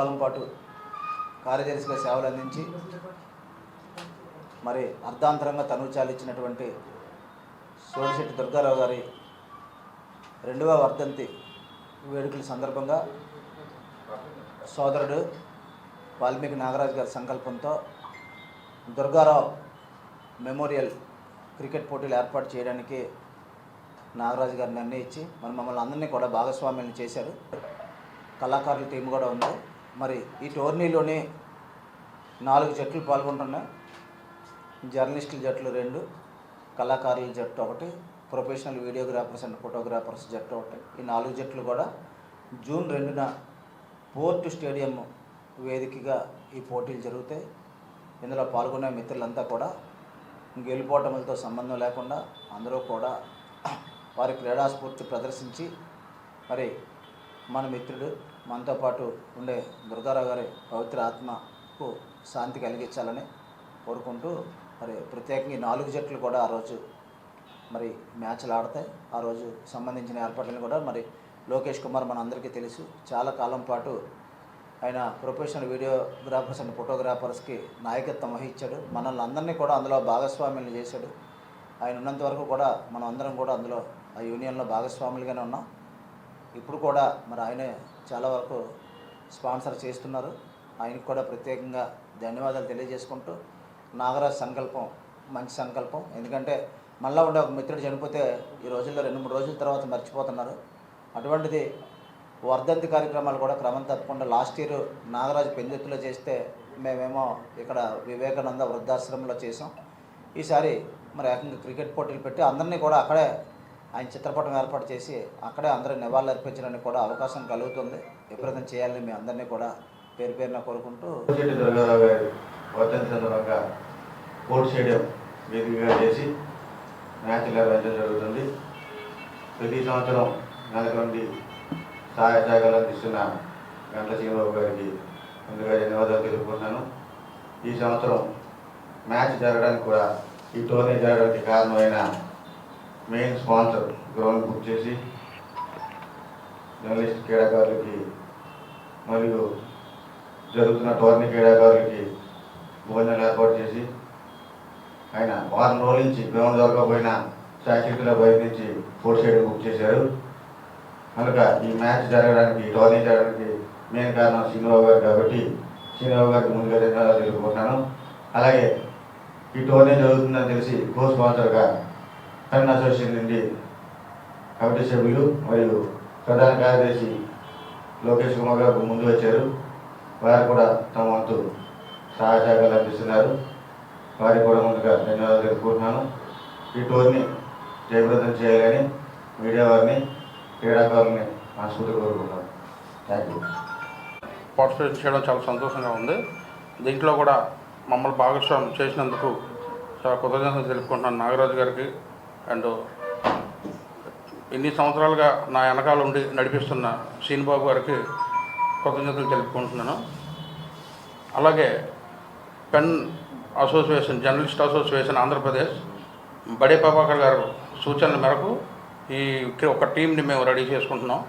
కాలం పాటు కార్యదర్శిగా సేవలు అందించి మరి అర్ధాంతరంగా తనువు చాలించినటువంటి సోడిశెట్టి దుర్గారావు గారి రెండవ వర్ధంతి వేడుకల సందర్భంగా సోదరుడు వాల్మీకి నాగరాజు గారి సంకల్పంతో దుర్గారావు మెమోరియల్ క్రికెట్ పోటీలు ఏర్పాటు చేయడానికి నాగరాజు గారు నిర్ణయించి మరి మమ్మల్ని అందరినీ కూడా భాగస్వామ్యం చేశారు. కళాకారుల టీం కూడా ఉంది. మరి ఈ టోర్నీలోని నాలుగు జట్లు పాల్గొంటున్నాయి. జర్నలిస్టుల జట్లు రెండు కళాకారుల జట్టు ఒకటి ప్రొఫెషనల్ వీడియోగ్రాఫర్స్ అండ్ ఫోటోగ్రాఫర్స్ జట్టు ఒకటి. ఈ నాలుగు జట్లు కూడా జూన్ రెండున పోర్ట్ స్టేడియం వేదికగా ఈ పోటీలు జరుగుతాయి. ఇందులో పాల్గొనే మిత్రులంతా కూడా గెలుపోటములతో సంబంధం లేకుండా అందరూ కూడా వారి క్రీడాస్ఫూర్తి ప్రదర్శించి మరి మన మిత్రుడు మనతో పాటు ఉండే దుర్గారావు గారి పవిత్ర ఆత్మకు శాంతి కలిగించాలని కోరుకుంటూ మరి ప్రత్యేకంగా ఈ నాలుగు జట్లు కూడా ఆ రోజు మరి మ్యాచ్లు ఆడతాయి. ఆ రోజు సంబంధించిన ఏర్పాట్లను కూడా మరి లోకేష్ కుమార్ మన అందరికీ తెలుసు. చాలా కాలం పాటు ఆయన ప్రొఫెషనల్ వీడియోగ్రాఫర్స్ అండ్ ఫోటోగ్రాఫర్స్కి నాయకత్వం వహించాడు. మనల్ని అందరినీ కూడా అందులో భాగస్వామ్యులు చేశాడు. ఆయన ఉన్నంత వరకు కూడా మనం అందరం కూడా అందులో ఆ యూనియన్లో భాగస్వాములుగానే ఉన్నాం. ఇప్పుడు కూడా మరి ఆయనే చాలా వరకు స్పాన్సర్ చేస్తున్నారు. ఆయనకు కూడా ప్రత్యేకంగా ధన్యవాదాలు తెలియజేసుకుంటూ నాగరాజ్ సంకల్పం మంచి సంకల్పం. ఎందుకంటే మళ్ళా ఉండే ఒక మిత్రుడు చనిపోతే ఈ రోజుల్లో రెండు మూడు రోజుల తర్వాత మర్చిపోతున్నారు. అటువంటిది వర్ధంతి కార్యక్రమాలు కూడా క్రమం తప్పకుండా లాస్ట్ ఇయర్ నాగరాజు పెందెత్తులో చేస్తే మేమేమో ఇక్కడ వివేకానంద వృద్ధాశ్రమంలో చేసాం ఈసారి మరి ఏకంగా క్రికెట్ పోటీలు పెట్టి అందరినీ కూడా అక్కడే ఆయన చిత్రపటం ఏర్పాటు చేసి అక్కడే అందరూ నివాళులు అర్పించడానికి కూడా అవకాశం కలుగుతుంది. విపరీతం చేయాలని మీ అందరినీ కూడా పేరు పేరున కోరుకుంటూ దుర్గారావు గారి వర్ధంతి సందర్భంగా స్టేడియం వేదికగా చేసి మ్యాచ్లు నిర్వహించడం జరుగుతుంది. ప్రతి సంవత్సరం నెలకొండి నుండి సహాయ సహకారాలు అందిస్తున్న గంట శ్రీబాబు గారికి ముందుగా ధన్యవాదాలు తెలుపుకుంటున్నాను. ఈ సంవత్సరం మ్యాచ్ జరగడానికి కూడా ఈ టోర్నీ జరగడానికి కారణమైన మెయిన్ స్పాన్సర్ గ్రౌండ్ బుక్ చేసి జర్నలిస్ట్ క్రీడాకారులకి మరియు జరుగుతున్న టోర్నీ క్రీడాకారులకి భోజనాలు ఏర్పాటు చేసి ఆయన వారం రోజుల నుంచి గ్రౌండ్ దొరకకపోయినా శాఖితుల బయట నుంచి ఫోర్ సైడ్ బుక్ చేశారు. కనుక ఈ మ్యాచ్ జరగడానికి టోర్నీ జరగడానికి మెయిన్ కారణం శ్రీనివాబు గారు కాబట్టి శ్రీనివాబు గారికి ముందుగా ధన్యవాదాలు తెలుపుకుంటున్నాను. అలాగే ఈ టోర్నీ జరుగుతుందని తెలిసి కో స్పాన్సర్గా పెన్ అసోసియేషన్ నుండి కమిటీ సభ్యులు మరియు ప్రధాన కార్యదర్శి లోకేష్ కుమార్ గారు ముందు వచ్చారు. వారు కూడా తమ వంతు సహాయ సహకారాలు అందిస్తున్నారు. వారికి కూడా ముందుగా ధన్యవాదాలు తెలుపుకుంటున్నాను. ఈ టూర్ని జయప్రదం చేయాలని మీడియా వారిని క్రీడాకారులని మనస్ఫూర్తి కోరుకుంటున్నాను. థ్యాంక్ యూ పార్టిసిపేట్ చేయడం చాలా సంతోషంగా ఉంది. దీంట్లో కూడా మమ్మల్ని భాగస్వామ్యం చేసినందుకు చాలా కృతజ్ఞతలు తెలుపుకుంటున్నాను నాగరాజు గారికి. అండ్ ఇన్ని సంవత్సరాలుగా నా వెనకాల ఉండి నడిపిస్తున్న శ్రీనిబాబు గారికి కృతజ్ఞతలు తెలుపుకుంటున్నాను. అలాగే pen association journalist association Andhra Pradesh Bade Prabhakar గారు సూచనల మేరకు ఈ ఒక టీంని మేము రెడీ చేసుకుంటున్నాం.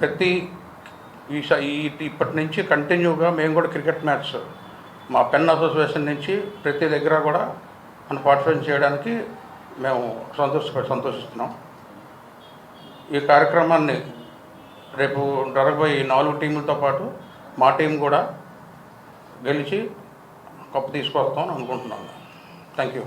ప్రతి ఈ ఈ ఇప్పటి నుంచి కంటిన్యూగా మేము కూడా క్రికెట్ మ్యాచ్ మా పెన్ అసోసియేషన్ నుంచి ప్రతి దగ్గర కూడా మనం పార్టిసిపేట్ చేయడానికి మేము సంతోష సంతోషిస్తున్నాం. ఈ కార్యక్రమాన్ని రేపు జరగబోయే నాలుగు టీములతో పాటు మా టీం కూడా గెలిచి కప్పు తీసుకొస్తాం అనుకుంటున్నాను థ్యాంక్ యూ